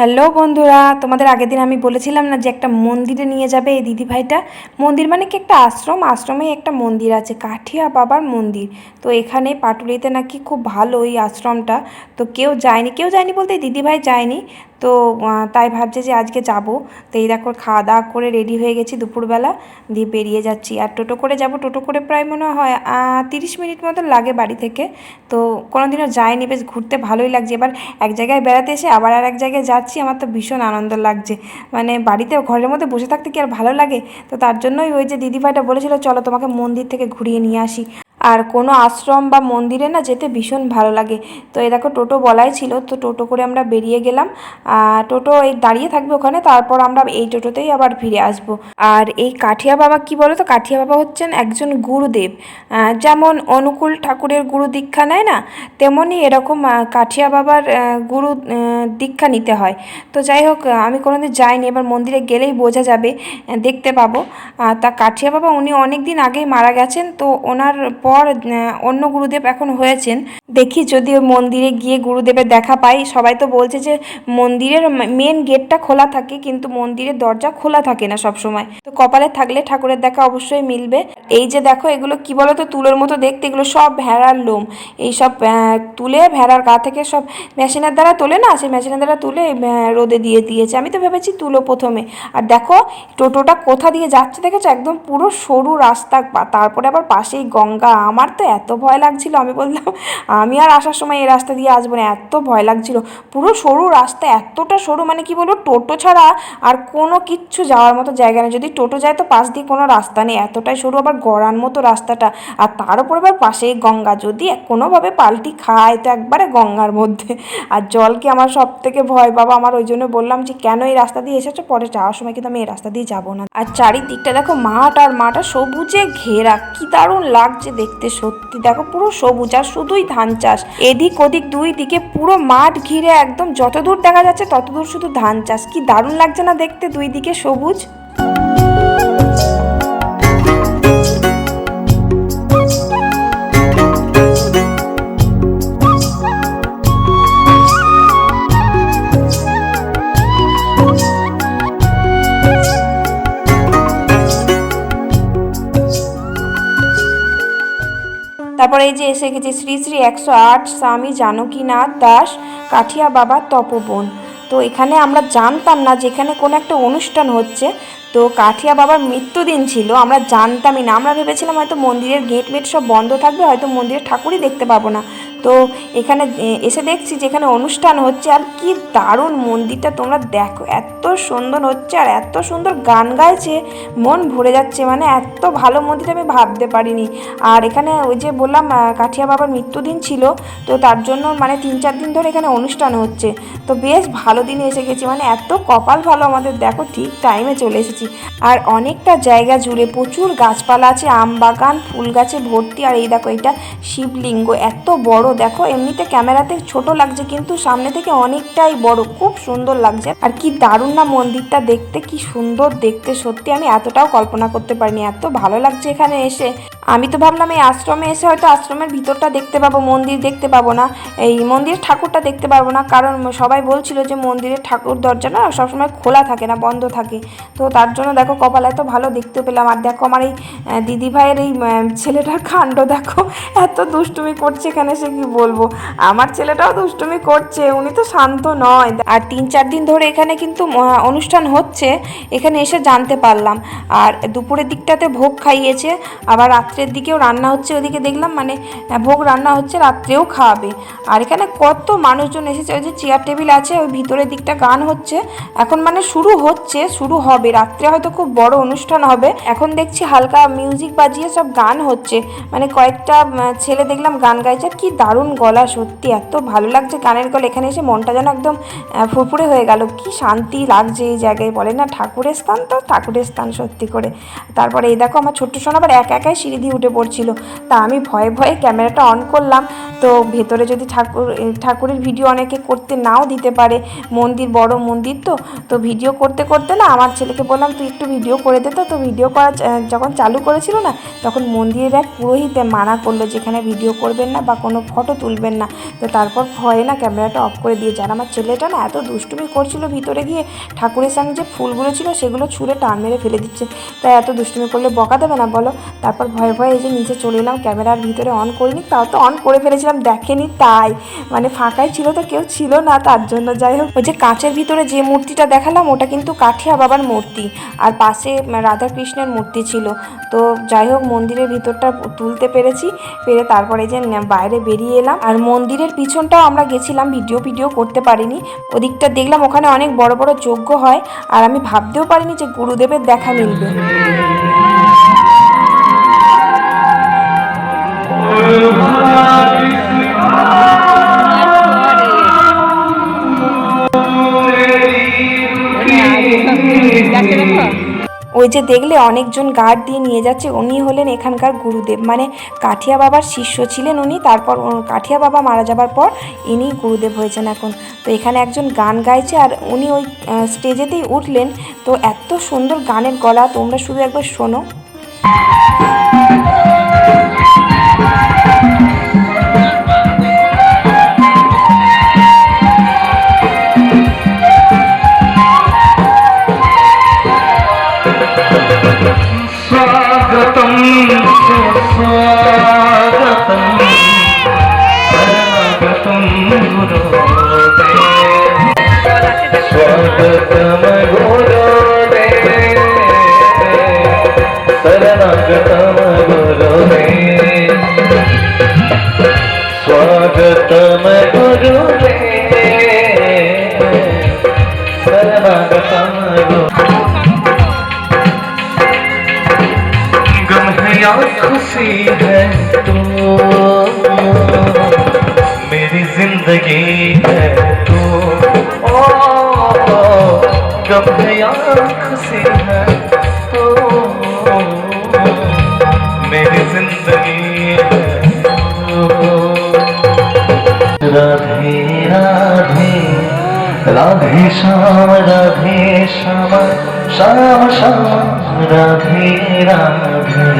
Hello বন্ধুরা, তোমাদের আগের দিন আমি বলেছিলাম না যে একটা মন্দিরে নিয়ে যাবে এই দিদিভাইটা? মন্দির মানে কি একটা আশ্রম? আশ্রমে একটা মন্দির আছে, কাঠিয়া বাবার মন্দির। তো এখানে পাটুলিতে নাকি খুব ভালো ওই আশ্রমটা। তো কেউ যায়নি কেউ যায়নি বলতে দিদিভাই যায়নি। তো তাই ভাবছে যে আজকে যাব। তো এই দেখো খাওয়া দাওয়া করে রেডি হয়ে গেছি দুপুরবেলা। দিয়ে বেরিয়ে যাচ্ছি। আর টোটো করে যাব, টোটো করে প্রায় মনে হয় তিরিশ মিনিট মতো লাগে বাড়ি থেকে। তো কোনোদিনও যায়নি বেশ ঘুরতে ভালোই লাগছে। এবার এক জায়গায় বেড়াতে এসে আবার আর এক জায়গায় যাচ্ছি, আমার তো ভীষণ আনন্দ লাগছে। মানে বাড়িতে ঘরের মধ্যে বসে থাকতে কি আর ভালো লাগে? তো তার জন্যই ওই যে দিদিভাইটা বলেছিল, চলো তোমাকে মন্দির থেকে ঘুরিয়ে নিয়ে আসি। আর কোনো আশ্রম বা মন্দিরে না যেতে ভীষণ ভালো লাগে। তো এই দেখো, টোটো বলাই ছিল, তো টোটো করে আমরা বেরিয়ে গেলাম। টোটো এই দাঁড়িয়ে থাকবে ওখানে, তারপর আমরা এই টোটোতেই আবার ফিরে আসব। আর এই কাঠিয়া বাবা কি বলো তো কাঠিয়া বাবা হচ্ছেন একজন গুরুদেব। যেমন অনুকূল ঠাকুরের গুরু দীক্ষা নেয় না তেমনই এরকম কাঠিয়া বাবার গুরু দীক্ষা নিতে হয়। তো যাই হোক, আমি কোনোদিন যাইনি, এবার মন্দিরে গেলেই বোঝা যাবে দেখতে পাবো। তা কাঠিয়া বাবা উনি অনেক দিন আগেই মারা গেছেন, তো ওনার পর অন্য গুরুদেব এখন হয়েছেন। দেখি যদি মন্দিরে গিয়ে গুরুদেবের দেখা পাই। সবাই তো বলছে যে মন্দিরের মেন গেটটা খোলা থাকে, কিন্তু মন্দিরের দরজা খোলা থাকে না সব সময় তো কপালে থাকলে ঠাকুরের দেখা অবশ্যই মিলবে। এই যে দেখো, এগুলো কি বলো তো তুলোর মতো দেখতে, এগুলো সব ভেড়ার লোম। এই সব তুলে ভেড়ার গা থেকে সব মেশিনের দ্বারা তোলে না? সেই মেশিনের দ্বারা তুলে রোদে দিয়ে দিয়েছে। আমি তো ভেবেছি তুলো প্রথমে। আর দেখো, টোটোটা কোথা দিয়ে যাচ্ছে দেখেছ? একদম পুরো সরু রাস্তা তারপরে আবার পাশেই গঙ্গা। আমার তো এত ভয় লাগছিল, আমি বললাম, আমি আর আসার সময় এই রাস্তা দিয়ে আসব না। এত ভয় লাগছিল। পুরো সরু রাস্তা, এতটা সরু মানে কি বলব, টোটো ছাড়া আর কোনো কিচ্ছু যাওয়ার মতো জায়গা নেই। যদি টোটো যায় তো পাশ দিয়ে কোনো রাস্তা নেই। এতটাই সরু, আবার গড়ার মতো রাস্তাটা। আর তার উপর আবার পাশেই গঙ্গা। যদি কোনোভাবে পাল্টি খায়, তো একবারে গঙ্গার মধ্যে। আর জলকে আমার সব থেকে ভয়? বাবা, আমার ওই জন্য বললাম যে, কেন এই রাস্তা দিয়ে এসেছ? পরে যাওয়ার সময় কিন্তু আমি এই রাস্তা দিয়ে যাব না। আর চারিদিকটা দেখো, মাঠ আর মাঠা সবুজে ঘেরা। কি দারুণ লাগছে দেখতে। সত্যি। দেখো, পুরো সবুজ আর শুধুই ধান চাষ। এদিক ওদিক দুই দিকে পুরো মাঠ ঘিরে একদম যতদূর দেখা যাচ্ছে ততদূর শুধু ধান চাষ। কি দারুণ লাগছে না দেখতে দুই দিকে সবুজ? তারপরে এই যে এসে গেছে, শ্রী শ্রী একশো আট স্বামী জানকীনাথ দাস, কাঠিয়া বাবা তপবন। তো এখানে আমরা জানতাম না যেখানে কোনো একটা অনুষ্ঠান হচ্ছে। তো কাঠিয়া বাবার মৃত্যুদিন ছিল, আমরা জানতামই না। আমরা ভেবেছিলাম হয়তো মন্দিরের গেট মেট সব বন্ধ থাকবে, হয়তো মন্দিরের ঠাকুরই দেখতে পাবো না। তো এখানে এসে দেখছি যে এখানে অনুষ্ঠান হচ্ছে, আর কি দারুণ মন্দিরটা তোমরা দেখো। এত সুন্দর হচ্ছে আর এত সুন্দর গান গাইছে, মন ভরে যাচ্ছে মানে এত ভালো মন্দিরটা আমি ভাবতে পারিনি। আর এখানে ওই যে বললাম কাঠিয়া বাবার মৃত্যুদিন ছিল, তো তার জন্য মানে তিন চার দিন ধরে এখানে অনুষ্ঠান হচ্ছে। তো বেশ ভালো দিনে এসে গেছি মানে এত কপাল ভালো আমাদের, দেখো ঠিক টাইমে চলে এসেছি। আর অনেকটা জায়গা জুড়ে প্রচুর গাছপালা আছে, আম বাগান, ফুল গাছে ভর্তি, আর এই দেখো এটা শিবলিঙ্গ, এত বড় দেখো, এমনিতে ক্যামেরাতে ছোট লাগছে, কিন্তু সামনে থেকে অনেকটাই বড়। খুব সুন্দর লাগছে। আর কি দারুণ না মন্দিরটা দেখতে, কি সুন্দর দেখতে। সত্যি আমি এতটাও কল্পনা করতে পারিনি। এত ভালো লাগছে এখানে এসে। আমি তো ভাবলাম এই আশ্রমে এসে হয়তো আশ্রমের ভিতরটা দেখতে পাবো, মন্দির দেখতে পাবো না। এই মন্দিরের ঠাকুরটা দেখতে পারব না, কারণ সবাই বলছিল যে মন্দিরের ঠাকুর দরজা না সবসময় খোলা থাকে না, বন্ধ থাকে। তো তার জন্য দেখো কপাল এত ভালো দেখতে পেলাম। আর দেখো আমার এই দিদি ভাইয়ের এই ছেলেটার কাণ্ড দেখো, এত দুষ্টুমি করছে এখানে সে কি বলব? আমার ছেলেটাও দুষ্টুমি করছে, উনি তো শান্ত নয়। আর তিন চার দিন ধরে এখানে কিন্তু অনুষ্ঠান হচ্ছে, এখানে এসে জানতে পারলাম। আর দুপুরের দিকটাতে ভোগ খাইয়েছে, আবার রাত্রের দিকেও রান্না হচ্ছে, ওদিকে দেখলাম মানে ভোগ রান্না হচ্ছে, রাত্রেও খাওয়াবে আর এখানে কত মানুষজন এসেছে, ওই যে চেয়ার টেবিল আছে, ওই ভিতরের দিকটা গান হচ্ছে। এখন মানে শুরু হচ্ছে, শুরু হবে। রাত্রে হয়তো খুব বড় অনুষ্ঠান হবে। এখন দেখছি হালকা মিউজিক বাজিয়ে সব গান হচ্ছে। মানে কয়েকটা ছেলে দেখলাম গান গাইছে কি দারুণ গলা, সত্যি এত ভালো লাগছে গানের গলা। এখানে এসে মনটা যেন একদম ফুরফুরে হয়ে গেল। কি শান্তি লাগছে এই জায়গায়, বলে না? ঠাকুরের স্থান তো, ঠাকুরের স্থান সত্যি করে। তারপরে এই দেখো আমার ছোট্ট সোনা আবার একা একাই সিঁড়ি সিঁড়ি উঠে পড়ছিল। তা আমি ভয়ে ভয়ে ক্যামেরাটা অন করলাম। তো ভেতরে যদি ঠাকুর ঠাকুরের ভিডিও অনেকে করতে নাও দিতে পারে, মন্দির, বড় মন্দির তো। তো ভিডিও করতে করতে না আমার ছেলেকে বললাম, তুই একটু ভিডিও করে দে তো। তো ভিডিও করা যখন চালু করেছিল না, তখন মন্দিরের এক পুরোহিতে মানা করল যেখানে ভিডিও করবেন না বা কোনো ফটো তুলবেন না। তো তারপর ভয়ে না ক্যামেরাটা অফ করে দিয়েছে আর আমার ছেলেটা না এত দুষ্টুমি করছিল ভিতরে গিয়ে, ঠাকুরের সামনে যে ফুলগুলো ছিল সেগুলো ছুঁড়ে টান মেরে ফেলে দিচ্ছে। তাই এত দুষ্টুমি করলে বকা দেবে না বলো? তারপর ভয়ে ভয়ে এই যে নিচে চলে এলাম ক্যামেরার ভিতরে অন করিনি, তাও তো অন করে ফেলেছিলাম, দেখেনি তাই। মানে ফাঁকাই ছিল তো, কেউ ছিল না, তার জন্য যাই হোক। ওই যে কাঁচের ভিতরে যে মূর্তিটা দেখালাম, ওটা কিন্তু কাঠিয়া বাবার মূর্তি, আর পাশে রাধা কৃষ্ণের মূর্তি ছিল। তো যাই হোক, মন্দিরের ভিতরটা তুলতে পেরেছি, পেরে তারপরে যে বাইরে বেরিয়ে এলাম। আর মন্দিরের পিছনটাও আমরা গেছিলাম, ভিডিও ভিডিও করতে পারিনি। ওদিকটা দেখলাম, ওখানে অনেক বড় বড় যজ্ঞ হয়, আর আমি ভাবতেও পারিনি যে গুরুদেবের দেখা মিলবে। ওই যে দেখলে অনেকজন গার্ড দিয়ে নিয়ে যাচ্ছে, উনি হলেন এখানকার গুরুদেব। মানে কাঠিয়া বাবার শিষ্য ছিলেন উনি, তারপর কাঠিয়া বাবা মারা যাবার পর ইনি গুরুদেব হয়েছেন এখন। তো এখানে একজন গান গাইছে আর উনি ওই স্টেজেতেই উঠলেন। তো এত সুন্দর গানের গলা, তোমরা শুধু একবার শোনো। मेरी ज़िंदगी है तो। ओ, गम है या खुशी है मेरी ज़िंदगी है Radhe Radhe Radhe Shyam Radhe Shyam Shyam Shyam Radhe Radhe.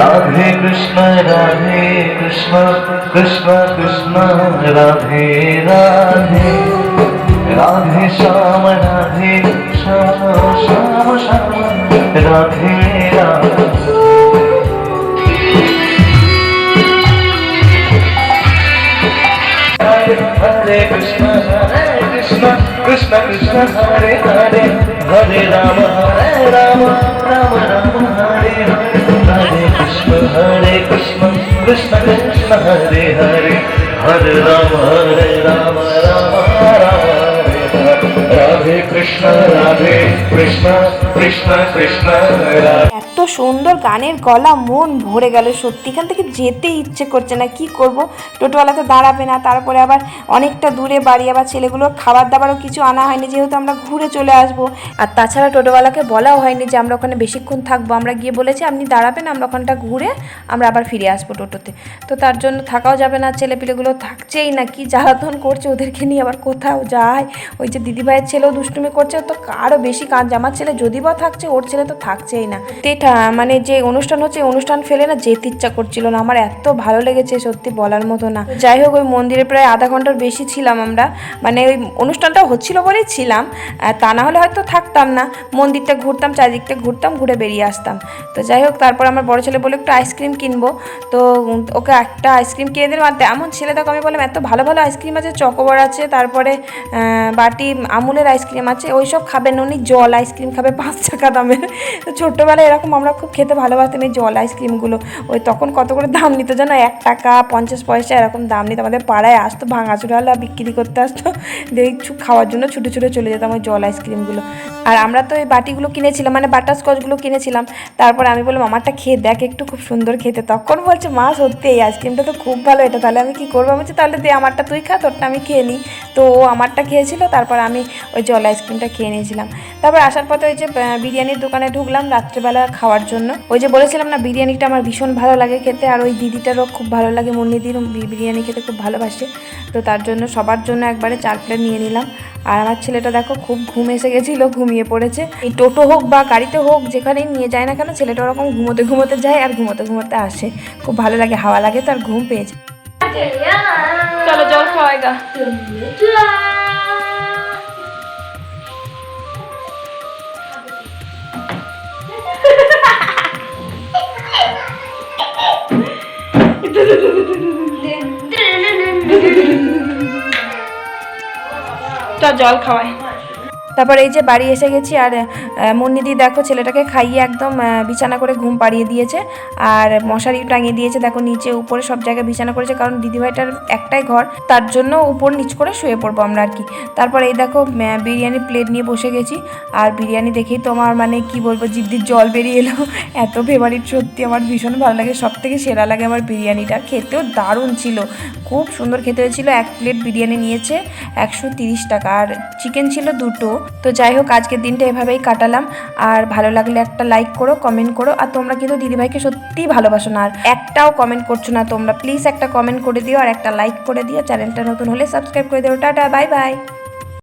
Radhe Krishna Radhe Krishna Krishna Krishna Radhe Radhe Radhe Shyam Radhe Shyam Shyam Shyam Radhe Radhe Hare Krishna Hare Krishna Krishna Krishna Hare Hare Hare Rama Hare Rama Rama Rama Hare Hare हरे कृष्ण कृष्ण कृष्ण, हरे हरे। हरे राम हरे राम राम राम राधे कृष्ण राधे कृष्ण कृष्ण कृष्ण, राधे। সুন্দর গানের গলা, মন ভরে গেল সত্যি। এখান থেকে যেতে ইচ্ছে করছে না, কি করব? টোটোওয়ালা তো দাঁড়াবে না, তারপরে আবার অনেকটা দূরে বাড়ি, আবার ছেলেগুলো খাবার দাবারও কিছু আনা হয়নি, যেহেতু আমরা ঘুরে চলে আসব। আর তাছাড়া টোটোওয়ালাকে বলাও হয়নি যে আমরা ওখানে বেশিক্ষণ থাকব। আমরা গিয়ে বলেছি, আপনি দাঁড়াবেন, আমরা ওখানটা ঘুরে আমরা আবার ফিরে আসব টোটোতে। তো তার জন্য থাকাও যাবে না, ছেলেপিলেগুলো থাকছেই না, কি জ্বালাতন করছে ওদেরকে নিয়ে, আবার কোথাও যায়? ওই যে দিদিভাইয়ের ছেলেও দুষ্টুমি করছে তো আরও বেশি কাঁদছে আমার ছেলে যদি বা থাকছে, ওর ছেলে তো থাকছেই না। মানে যে অনুষ্ঠান হচ্ছে অনুষ্ঠান ফেলে না যেতে ইচ্ছা করছিল না। আমার এত ভালো লেগেছে সত্যি বলার মতো না। যাই হোক, ওই মন্দিরে প্রায় আধা ঘণ্টার বেশি ছিলাম আমরা। মানে ওই অনুষ্ঠানটা হচ্ছিল বলেই ছিলাম। তা না হলে হয়তো থাকতাম না। মন্দিরটা ঘুরতাম, চারিদিকটা ঘুরতাম, ঘুরে বেরিয়ে আসতাম। তো যাই হোক, তারপর আমার বড় ছেলে বলে একটু আইসক্রিম কিনবো। তো ওকে একটা আইসক্রিম কিনে দিলাম। আর এমন ছেলে, দেখো, আমি বললাম, এত ভালো ভালো আইসক্রিম আছে, চকোবার আছে, তারপরে বাটি, আমুলের আইসক্রিম আছে, ওই সব খাবেন উনি জল আইসক্রিম খাবে, পাঁচ টাকা দামের। তো ছোট্টোবেলায় এরকম আমরা খুব খেতে ভালোবাসতাম এই জল আইসক্রিমগুলো ওই তখন কত করে দাম নিত জানো? এক টাকা পঞ্চাশ পয়সা এরকম দাম নিত। আমাদের পাড়ায় আসতো ভাঙাচুরালা বিক্রি করতে আসতো। দেখি খাওয়ার জন্য ছুটে ছুটে চলে যেতাম ওই জল আইসক্রিমগুলো আর আমরা তো এই বাটিগুলো কিনেছিলাম মানে বাটার স্কচগুলো কিনেছিলাম। তারপর আমি বললাম আমারটা খেয়ে দেখ একটু খুব সুন্দর খেতে। তখন বলছে মা সত্যি এই আইসক্রিমটা তো খুব ভালো এটা তাহলে আমি কি করব? বলছি, তাহলে দে আমারটা তুই খা তোরটা আমি খেয়ে নিই তো ও আমারটা খেয়েছিল তারপর আমি ওই জল আইসক্রিমটা খেয়ে নিয়েছিলাম। তারপর আসার পথে ওই যে বিরিয়ানির দোকানে ঢুকলাম রাত্রেবেলা খাওয়ার জন্য। ওই যে বলেছিলাম না বিরিয়ানিটা আমার ভীষণ ভালো লাগে খেতে আর ওই দিদিটারও খুব ভালো লাগে মুন্নিদির বিরিয়ানি খেতে খুব ভালোবাসে। তো তার জন্য সবার জন্য একবারে চার প্লেট নিয়ে নিলাম। আর আমার ছেলেটা দেখো খুব ঘুম এসে গেছিল ঘুমিয়ে পড়েছে। এই টোটো হোক বা গাড়িতে হোক, যেখানেই নিয়ে যায় না কেন, ছেলেটা ওরকম ঘুমোতে ঘুমোতে যায় আর ঘুমোতে ঘুমোতে আসে। খুব ভালো লাগে, হাওয়া লাগে, তার ঘুম পেয়েছে। জল খাওয়াই। তারপর এই যে বাড়ি এসে গেছি আর মুন্নিদি দেখো ছেলেটাকে খাইয়ে একদম বিছানা করে ঘুম পাড়িয়ে দিয়েছে। আর মশারি টাঙিয়ে দিয়েছে, দেখো নিচে উপরে সব জায়গায় বিছানা করেছে, কারণ দিদিভাইটার একটাই ঘর, তার জন্য উপর নিচ করে শুয়ে পড়ব আমরা আর কি। তারপর এই দেখো বিরিয়ানির প্লেট নিয়ে বসে গেছি। আর বিরিয়ানি দেখেই তোমার মানে কি বলব জিদ্দির জল বেরিয়ে এলো। এত ফেভারিট, সত্যি আমার ভীষণ ভালো লাগে সব থেকে সেরা লাগে আমার বিরিয়ানিটা, খেতেও দারুণ ছিল। খুব সুন্দর খেতে হয়েছিল, এক প্লেট বিরিয়ানি নিয়েছে একশো তিরিশ টাকা, আর চিকেন ছিল দুটো। তো যাই হোক, আজকের দিনটা এভাবেই কাটালাম। আর ভালো লাগলে একটা লাইক করো কমেন্ট করো। আর তোমরা কিন্তু দিদিভাইকে সত্যিই ভালোবাসো না। আর একটাও কমেন্ট করছ না তোমরা। প্লিজ একটা কমেন্ট করে দিও আর একটা লাইক করে দিও। চ্যানেলটা নতুন হলে সাবস্ক্রাইব করে দিও। Tata bye bye